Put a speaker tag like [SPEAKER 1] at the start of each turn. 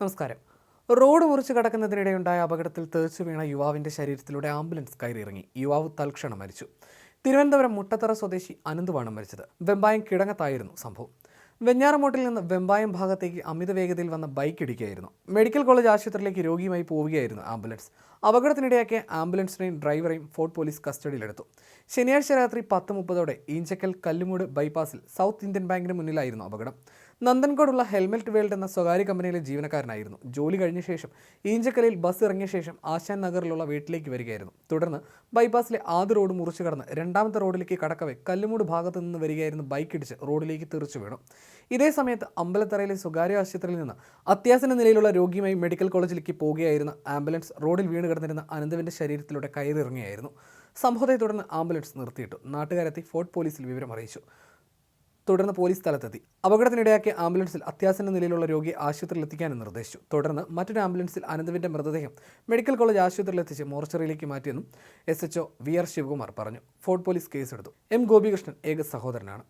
[SPEAKER 1] നമസ്കാരം. റോഡ് മുറിച്ച് കടക്കുന്നതിനിടെയുണ്ടായ അപകടത്തിൽ തെറിച്ചു വീണ യുവാവിന്റെ ശരീരത്തിലൂടെ ആംബുലൻസ് കയറിയിറങ്ങി. യുവാവ് തൽക്ഷണം മരിച്ചു. തിരുവനന്തപുരം മുട്ടത്തറ സ്വദേശി അനന്തുവാണ് മരിച്ചത്. വെമ്പായം കിടങ്ങത്തായിരുന്നു സംഭവം. വെഞ്ഞാറമൂട്ടിൽ നിന്ന് വെമ്പായം ഭാഗത്തേക്ക് അമിത വേഗതയിൽ വന്ന ബൈക്ക് ഇടിക്കുകയായിരുന്നു. മെഡിക്കൽ കോളേജ് ആശുപത്രിയിലേക്ക് രോഗിയുമായി പോവുകയായിരുന്നു ആംബുലൻസ്. അപകടത്തിനിടയാക്കിയ ആംബുലൻസിനെയും ഡ്രൈവറെയും ഫോർട്ട് പോലീസ് കസ്റ്റഡിയിലെടുത്തു. ശനിയാഴ്ച രാത്രി പത്ത് മുപ്പതോടെ ഈഞ്ചക്കൽ കല്ലുമൂട് ബൈപ്പാസിൽ സൗത്ത് ഇന്ത്യൻ ബാങ്കിന് മുന്നിലായിരുന്നു അപകടം. നന്ദൻകോടുള്ള ഹെൽമെറ്റ് വേൾഡ് എന്ന സ്വകാര്യ കമ്പനിയിലെ ജീവനക്കാരനായിരുന്നു. ജോലി കഴിഞ്ഞ ശേഷം ഈഞ്ചക്കലയിൽ ബസ് ഇറങ്ങിയ ശേഷം ആശാൻ നഗറിലുള്ള വീട്ടിലേക്ക് വരികയായിരുന്നു. തുടർന്ന് ബൈപ്പാസിലെ ആദ്യ റോഡ് മുറിച്ചു കടന്ന് രണ്ടാമത്തെ റോഡിലേക്ക് കടക്കവേ കല്ലുമൂട് ഭാഗത്ത് നിന്ന് വരികയായിരുന്നു ബൈക്ക് ഇടിച്ച് റോഡിലേക്ക് തെറിച്ചു വീണു. ഇതേ സമയത്ത് അമ്പലത്തറയിലെ സ്വകാര്യ ആശുപത്രിയിൽ നിന്ന് അത്യാസന്ന നിലയിലുള്ള രോഗിയുമായി മെഡിക്കൽ കോളേജിലേക്ക് പോവുകയായിരുന്ന ആംബുലൻസ് റോഡിൽ വീണ് കിടന്നിരുന്ന അനന്തവിന്റെ ശരീരത്തിലൂടെ കയറിറങ്ങിയായിരുന്നു സംഭവത്തെ തുടർന്ന് ആംബുലൻസ് നിർത്തിയിട്ടു. നാട്ടുകാരെത്തി ഫോർട്ട് പോലീസിൽ വിവരം അറിയിച്ചു. തുടർന്ന് പോലീസ് സ്ഥലത്തെത്തി. അപകടത്തിനിടയാക്കിയ ആംബുലൻസിൽ അത്യാസന്ന നിലയിലുള്ള രോഗിയെ ആശുപത്രിയിൽ എത്തിക്കാനും നിർദ്ദേശിച്ചു. തുടർന്ന് മറ്റൊരു ആംബുലൻസിൽ അനന്തവിന്റെ മൃതദേഹം മെഡിക്കൽ കോളേജ് ആശുപത്രിയിൽ എത്തിച്ച് മോർച്ചറിയിലേക്ക് മാറ്റിയെന്നും S HO V R Sivakumar പറഞ്ഞു. ഫോർട്ട് പോലീസ് കേസെടുത്തു. എം ഗോപികൃഷ്ണൻ ഏക സഹോദരനാണ്.